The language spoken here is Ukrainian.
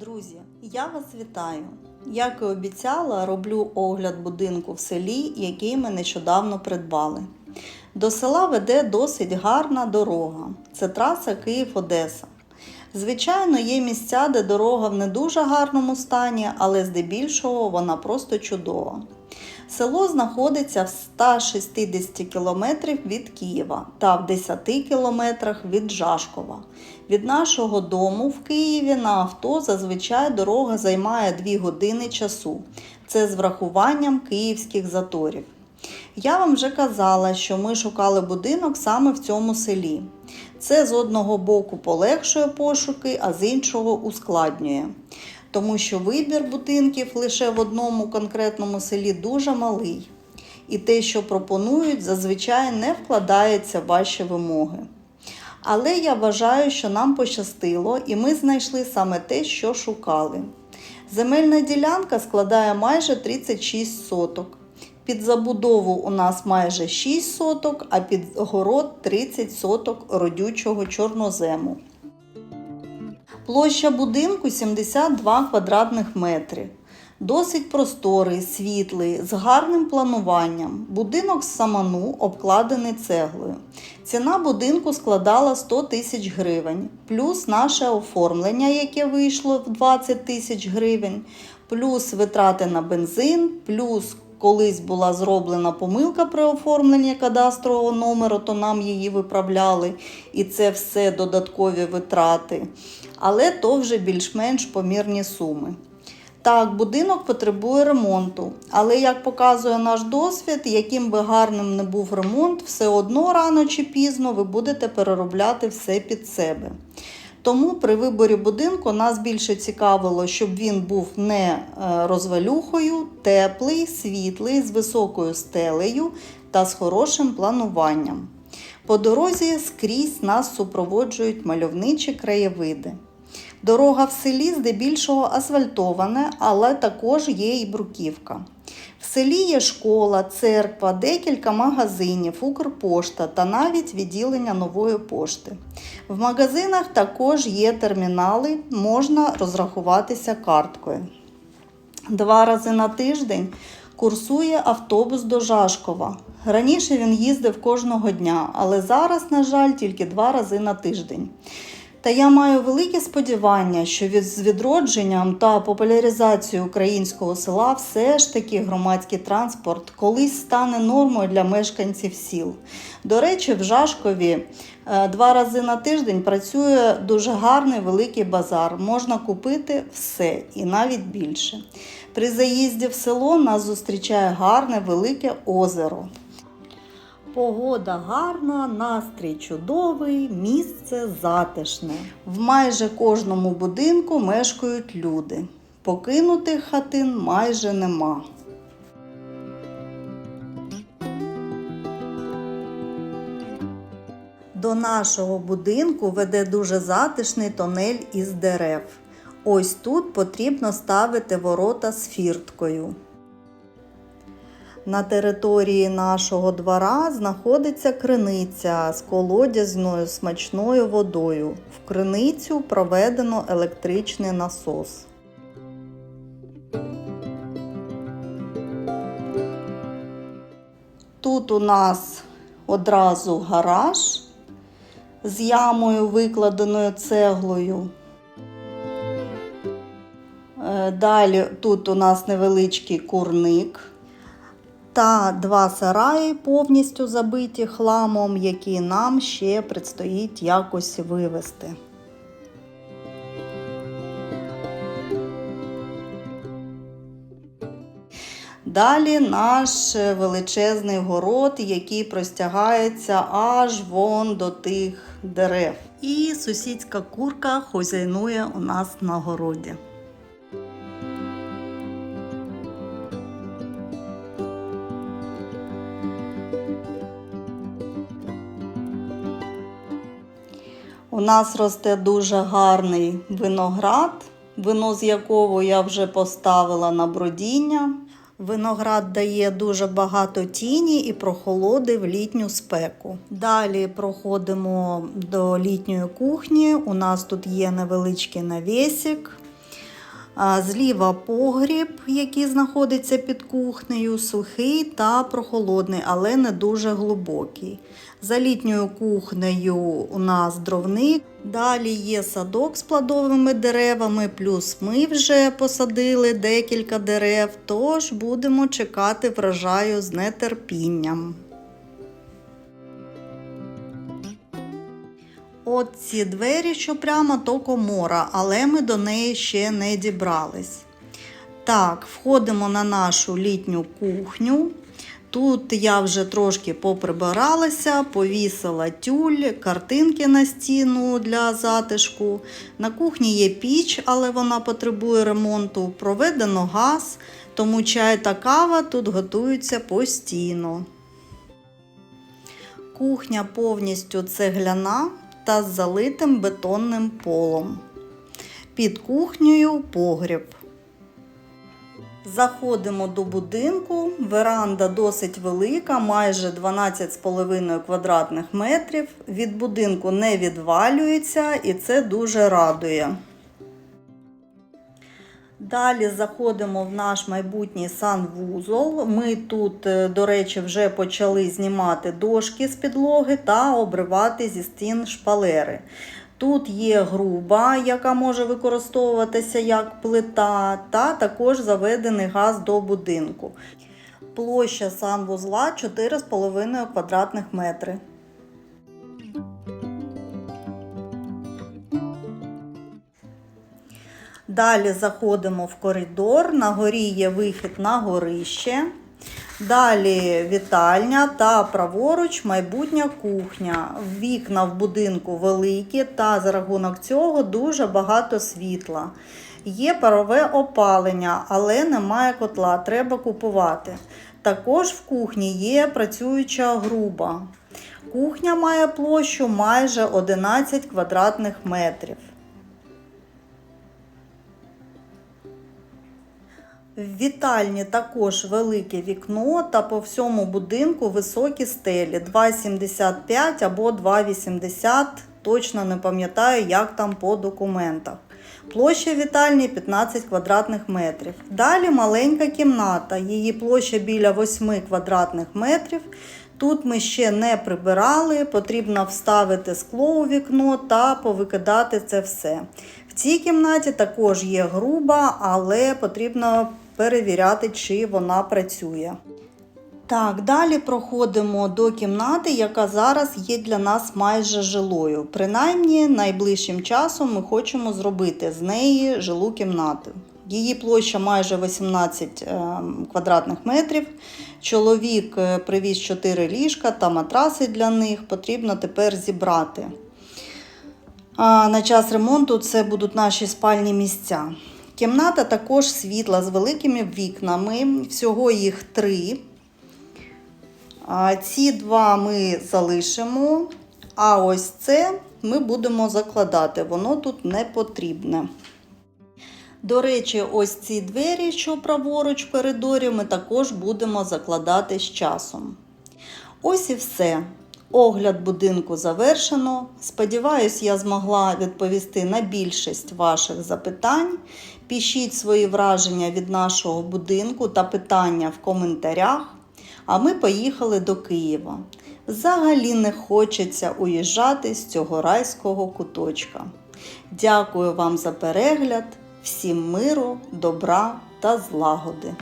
Друзі, я вас вітаю! Як і обіцяла, роблю огляд будинку в селі, який ми нещодавно придбали. До села веде досить гарна дорога. Це траса Київ-Одеса. Звичайно, є місця, де дорога в не дуже гарному стані, але здебільшого вона просто чудова. Село знаходиться в 160 кілометрів від Києва та в 10 кілометрах від Жашкова. Від нашого дому в Києві на авто зазвичай дорога займає 2 години часу. Це з врахуванням київських заторів. Я вам вже казала, що ми шукали будинок саме в цьому селі. Це з одного боку полегшує пошуки, а з іншого ускладнює. Тому що вибір будинків лише в одному конкретному селі дуже малий. І те, що пропонують, зазвичай не вкладається в ваші вимоги. Але я вважаю, що нам пощастило, і ми знайшли саме те, що шукали. Земельна ділянка складає майже 36 соток. Під забудову у нас майже 6 соток, а під город 30 соток родючого чорнозему. Площа будинку 72 квадратних метри. Досить просторий, світлий, з гарним плануванням. Будинок з саману обкладений цеглою. Ціна будинку складала 100 тисяч гривень, плюс наше оформлення, яке вийшло в 20 тисяч гривень, плюс витрати на бензин, плюс колись була зроблена помилка при оформленні кадастрового номеру, то нам її виправляли, і це все додаткові витрати. Але то вже більш-менш помірні суми. Так, будинок потребує ремонту, але як показує наш досвід, яким би гарним не був ремонт, все одно рано чи пізно ви будете переробляти все під себе. Тому при виборі будинку нас більше цікавило, щоб він був не е, розвалюхою, теплий, світлий, з високою стелею та з хорошим плануванням. По дорозі скрізь нас супроводжують мальовничі краєвиди. Дорога в селі здебільшого асфальтована, але також є і бруківка. Селі є школа, церква, декілька магазинів, Укрпошта та навіть відділення нової пошти. В магазинах також є термінали, можна розрахуватися карткою. Два рази на тиждень курсує автобус до Жашкова. Раніше він їздив кожного дня, але зараз, на жаль, тільки два рази на тиждень. Та я маю велике сподівання, що від з відродженням та популяризацією українського села все ж таки громадський транспорт колись стане нормою для мешканців сіл. До речі, в Жашкові е, два рази на тиждень працює дуже гарний великий базар. Можна купити все і навіть більше. При заїзді в село нас зустрічає гарне велике озеро. Погода гарна, настрій чудовий, місце затишне. В майже кожному будинку мешкають люди. Покинутих хатин майже нема. До нашого будинку веде дуже затишний тонель із дерев. Ось тут потрібно ставити ворота з фірткою. На території нашого двора знаходиться криниця з колодязною смачною водою. В криницю проведено електричний насос. Тут у нас одразу гараж з ямою, викладеною цеглою. Е, Далі тут у нас невеличкий курник та два сараї повністю забиті хламом, які нам ще предстоїть якось вивезти. Далі наш величезний город, який простягається аж вон до тих дерев. І сусідська курка хозяйнує у нас на городі. У нас росте дуже гарний виноград, вино з якого я вже поставила на бродіння. Виноград дає дуже багато тіні і прохолоди в літню спеку. Далі проходимо до літньої кухні. У нас тут є невеличкий навісик. Зліва погріб, який знаходиться під кухнею, сухий та прохолодний, але не дуже глибокий. За літньою кухнею у нас дровник. Далі є садок з плодовими деревами, плюс ми вже посадили декілька дерев, тож будемо чекати врожаю з нетерпінням. От ці двері, що прямо, то комора, але ми до неї ще не дібрались. Так, входимо на нашу літню кухню. Тут я вже трошки поприбиралася, повісила тюль, картинки на стіну для затишку. На кухні є піч, але вона потребує ремонту. Проведено газ, тому чай та кава тут готуються постійно. Кухня повністю цегляна та з залитим бетонним полом. Під кухнею погріб. Заходимо до будинку. Веранда досить велика, майже 12,5 квадратних метрів. Від будинку не відвалюється і це дуже радує. Далі заходимо в наш майбутній санвузол. Ми тут, е, до речі, вже почали знімати дошки з підлоги та обривати зі стін шпалери. Тут є груба, яка може використовуватися як плита, та також заведений газ до будинку. Площа санвузла 4,5 квадратних метри. Далі заходимо в коридор. На горі є вихід на горище. Далі вітальня та праворуч майбутня кухня. Вікна в будинку великі, та за рахунок цього дуже багато світла. Є парове опалення, але немає котла, треба купувати. Також в кухні є працююча груба. Кухня має площу майже 11 квадратних метрів. В вітальні також велике вікно та по всьому будинку високі стелі 2,75 або 2,80. Точно не пам'ятаю, як там по документах. Площа вітальні 15 квадратних метрів. Далі маленька кімната. Її площа біля 8 квадратних метрів. Тут ми ще не прибирали, потрібно вставити скло у вікно та повикидати це все. В цій кімнаті також є груба, але потрібно перевіряти, чи вона працює. Так, далі проходимо до кімнати, яка зараз є для нас майже жилою. Принаймні, найближчим часом ми хочемо зробити з неї жилу кімнату. Її площа майже 18 е, квадратних метрів. Чоловік е, привіз 4 ліжка та матраси для них. Потрібно тепер зібрати. А на час ремонту це будуть наші спальні місця. Кімната також світла з великими вікнами. Всього їх три. Ці два ми залишимо, а ось це ми будемо закладати, воно тут не потрібне. До речі, ось ці двері, що праворуч в коридорі, ми також будемо закладати з часом. Ось і все. Огляд будинку завершено. Сподіваюсь, я змогла відповісти на більшість ваших запитань. Пишіть свої враження від нашого будинку та питання в коментарях. А ми поїхали до Києва. Взагалі не хочеться уїжджати з цього райського куточка. Дякую вам за перегляд, всім миру, добра та злагоди.